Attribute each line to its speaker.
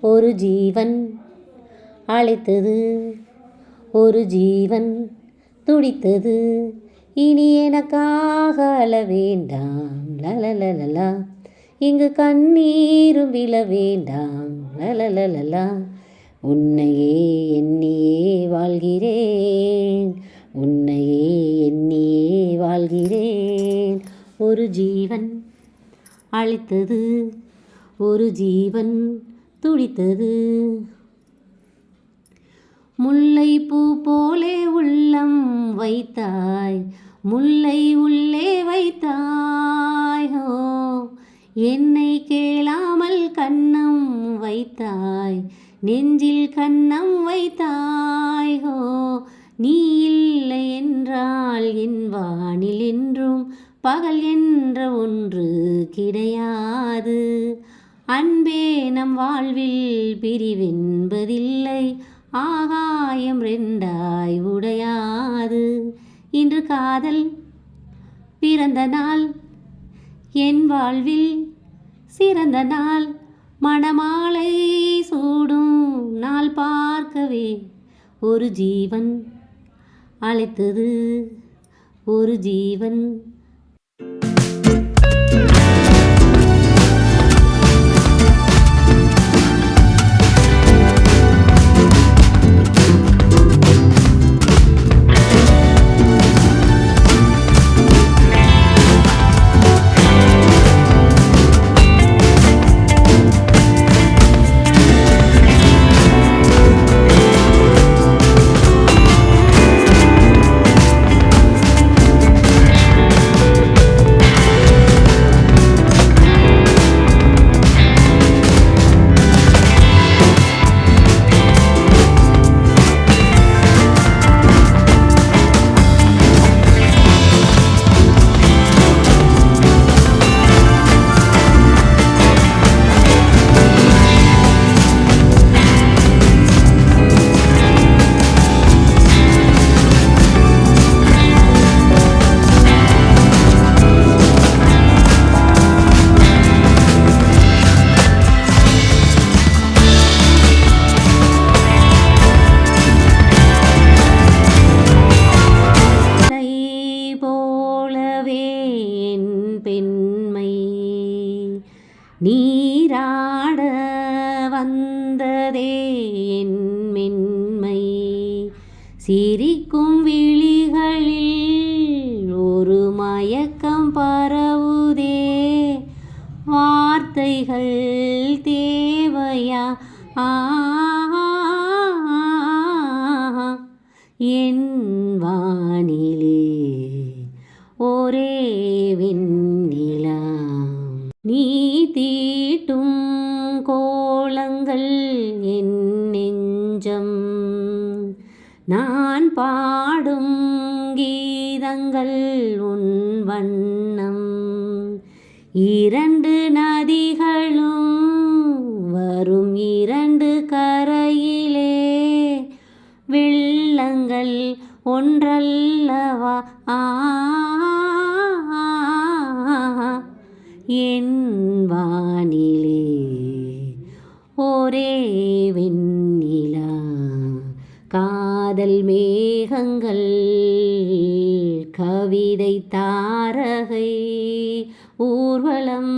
Speaker 1: ஒரு ஜீவன் அழைத்தது. ஒரு ஜீவன் துடித்தது. இனி எனக்காக அழ வேண்டாம். லலலலலா இங்கு கண்ணீரும் விழ வேண்டாம். லலலலலா உன்னையே எண்ணியே வாழ்கிறேன். உன்னையே எண்ணியே வாழ்கிறேன். ஒரு ஜீவன் அழைத்தது. ஒரு ஜீவன் துடித்தது. முல்லை பூ போலே உள்ளம் வைத்தாய் முல்லை உள்ளே வைத்தாய் ஹோ. என்னை கேளாமல் கண்ணம் வைத்தாய் நெஞ்சில் கண்ணம் வைத்தாய் ஹோ. நீ இல்லை என்றால் என் வானில் என்றும் பகல் என்ற ஒன்று கிடையாது. அன்பே நம் வாழ்வில் பிரிவென்பதில்லை. ஆகாயம் ரெண்டாய் உடையாது. இன்று காதல் பிறந்த நாள். என் வாழ்வில் சிறந்த நாள். மணமாலை சூடும் நாள் பார்க்கவே ஒரு ஜீவன் அழைத்தது. ஒரு ஜீவன். நீராட வந்ததே என் மென்மை. சிரிக்கும் விழிகளில் ஒரு மயக்கம் பரவுதே. வார்த்தைகள் தேவையா? ஆ என் கோலங்கள் என் நெஞ்சம். நான் பாடும் கீதங்கள் உன் வண்ணம். இரண்டு நதிகளும் வரும் இரண்டு கரையிலே. வெள்ளங்கள் ஒன்றல்லவா? ஆ என் வானிலே காதல் மேகங்கள் கவிதை தாரகை ஊர்வலம்.